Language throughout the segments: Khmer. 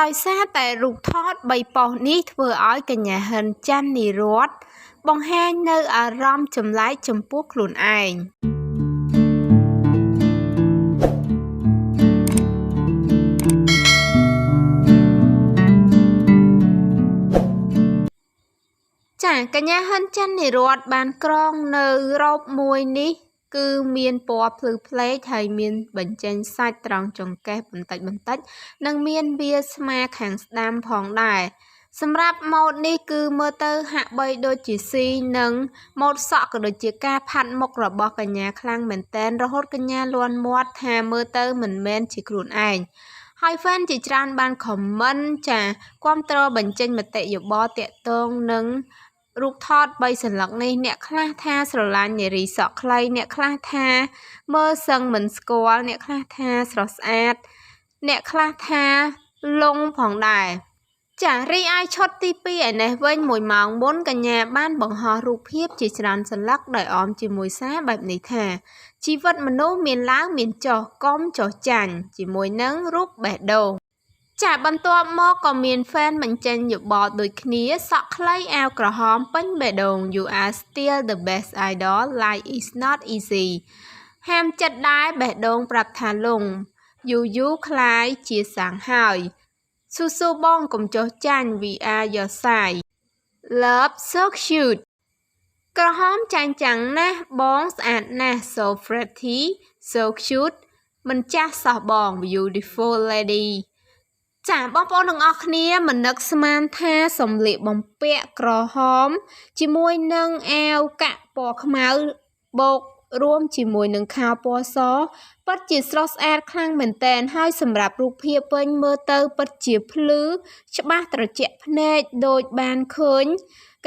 ដោយសារតែរូបថតបីប៉ុស្តិ៍នេះធ្វើឲ្យកញ្ញាហិនចាន់នីរ័ត្នបង្ហាញនូវអារម្មណ៍ចម្លែកចំពោះខ្លួនឯងចាកញ្ញាហិនចាន់នីរ័ត្នបានក្រងនៅរ៉ូបមួយនេះ គឺមានពណ៌ភ្លឺផ្លេកហើយមានបញ្ចេញសាច់ត្រង់ចង្កេះបន្តិចបន្តិច និងមានវាស្មាខាងស្ដាំផងដែរសម្រាប់ម៉ូដនេះគឺមើលទៅហាក់បីដូចជាស៊ីនិងម៉ូដសក់ក៏ដូចជាការផាត់មុខរបស់កញ្ញាខ្លាំងមែនតែនរហូតកញ្ញាលន់មាត់ថាមើលទៅមិនមែនជាខ្លួនឯងហើយហ្វេនជាច្រើនបានខមមិនចាគាំទ្របញ្ចេញមតិយោបល់តាក់ទងនឹង រូបថត3សន្លឹកនេះអ្នកខ្លះថាស្រឡាញ់នារីសក់ខ្លីអ្នកខ្លះថា មើលសឹងមិនស្គាល់អ្នកខ្លះថាស្រស់ស្អាត អ្នកខ្លះថាលងផងដែរចារីឯឈុតទី2ឯនេះវិញ1ម៉ោងមុនកញ្ញាបានបង្ហោះរូបភាពជាច្រើនសន្លឹកដោយអមជាមួយសារបែបនេះថាជីវិតមនុស្សមានឡើងមានចុះកុំចុះចាញ់ជាមួយនឹងរូបបេះដូង ចាបន្ទាប់មកក៏មាន fan បញ្ចេញយោបល់ដូចគ្នាសក់ខ្លីអាវក្រហមពេញបេះដូង You are still the best idol life is not easy ហាមចិត្តដែរបេះដូងប្រាប់ថាលងយូយូคล้ายជាសាំងហើយស៊ូស៊ូបងកុំចុះចាញ់ we are your side love so cute ក្រហមចាញ់ចាំងណាស់បងស្អាតណាស់ so pretty so cute មិនចាស់សោះបង beautiful lady ចាបងប្អូនទាំងអស់គ្នាមិននឹកស្មានថាសំលៀកបំពាក់ក្រហម ជាមួយនឹងអាវកាក់ពណ៌ខ្មៅបូករួមជាមួយនឹងខោពណ៌សពិតជាស្រស់ស្អាតខ្លាំងមែនតែនហើយសម្រាប់រូបភាពវិញមើលទៅពិតជាភ្លឺច្បាស់ត្រជាក់ភ្នែកដូចបានឃើញ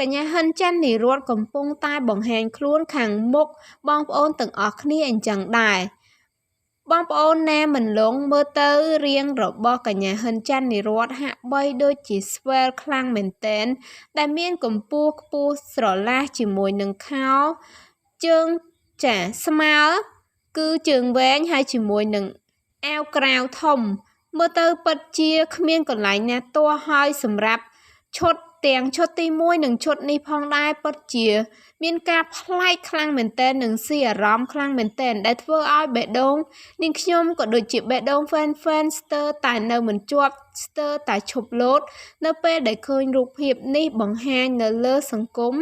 កញ្ញាហិនច័ន្ទនិរ័ត្នកំពុងតែបង្ហាញខ្លួនខាងមុខបងប្អូនទាំងអស់គ្នាអញ្ចឹងដែរ បងប្អូនណាមិនលងមើលទៅរៀងរបស់កញ្ញាហិនច័ន្ទនិរ័ត្នហាក់បីដូចជាស្វែលខ្លាំងមែនតែនដែលមានកម្ពស់ខ្ពស់ស្រឡះជាមួយនឹងខោជើងចាស្មើគឺជើងវែងហើយជាមួយនឹងអាវក្រៅធំមើលទៅពិតជាគ្មានកន្លែងណាទាស់ហើយសម្រាប់ឈុតទាំងឈុតទី1និងឈុតនេះផងដែរពិតជា មានការប្លែកខ្លាំងមែនទែននិងស៊ីអារម្មណ៍ខ្លាំងមែនទែនដែលធ្វើឲ្យបេះដូងនាងខ្ញុំក៏ដូចជាបេះដូង fan fan ស្ទើរតែនៅមិនជាប់ស្ទើរតែឈប់លោតនៅពេលដែលឃើញរូបភាពនេះបង្ហាញនៅលើសង្គម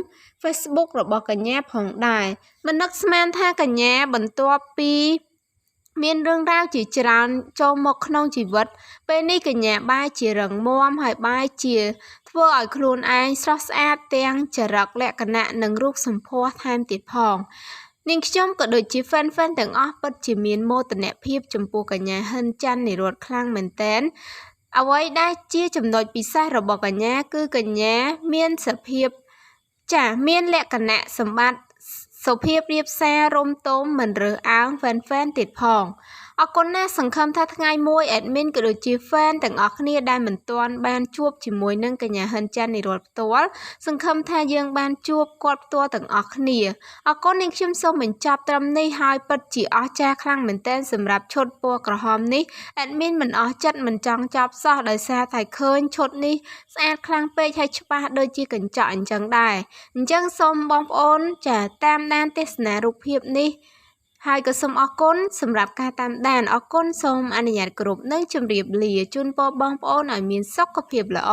Facebook របស់កញ្ញាផងដែរមិននឹកស្មានថាកញ្ញាបន្ទាប់ពី មានរឿងរ៉ាវជាច្រើនចូលមកក្នុងជីវិត ពេលនេះកញ្ញាបាយជារឹងមាំហើយបាយជា ធ្វើឲ្យខ្លួនឯងស្រស់ស្អាតទាំងចរិតលក្ខណៈនិងរូបសម្ផស្សថែមទៀតផងនាងខ្ញុំក៏ដូចជា fan fan ទាំងអស់ពិតជាមានមោទនភាពចំពោះកញ្ញាហិនច័ន្ទនិរតខ្លាំងមែនតែនអ្វីដែលជាចំណុចពិសេសរបស់កញ្ញា គឺកញ្ញា មានសភាពចាមានលក្ខណៈសម្បត្តិ សុភាពរៀបសាររំទមមិនរើសអើងហ្វេនហ្វេនទៀតផងអរគុណណាស់សង្ឃឹមថាថ្ងៃមួយ admin ក៏ដូចជា fan ទាំងអស់គ្នាដែលមិនទាន់បានជួបជាមួយនឹងកញ្ញាហិនច័ន្ទនិរ័ត្នផ្ទាល់សង្ឃឹមថាយើងបានជួបគាត់ផ្ទាល់ទាំងអស់គ្នាអរគុណនាងខ្ញុំសូមបញ្ចប់ត្រឹមនេះហើយពិតជាអស្ចារ្យខ្លាំងមែនទែនសម្រាប់ឈុតពណ៌ក្រហមនេះ admin មិនអស់ចិត្តមិនចង់ចប់សោះដោយសារតែឃើញឈុតនេះស្អាតខ្លាំងពេកហើយច្បាស់ដូចជាកញ្ចក់អញ្ចឹងដែរអញ្ចឹងសូមបងប្អូនចាតាមដាន ទេសនារូបភាពនេះហើយក៏សូមអរគុណសម្រាប់ការតាមដានអរគុណសូមអនុញ្ញាតគ្រប់និងជម្រាបលាជូនពរបងប្អូនឲ្យមានសុខភាពល្អ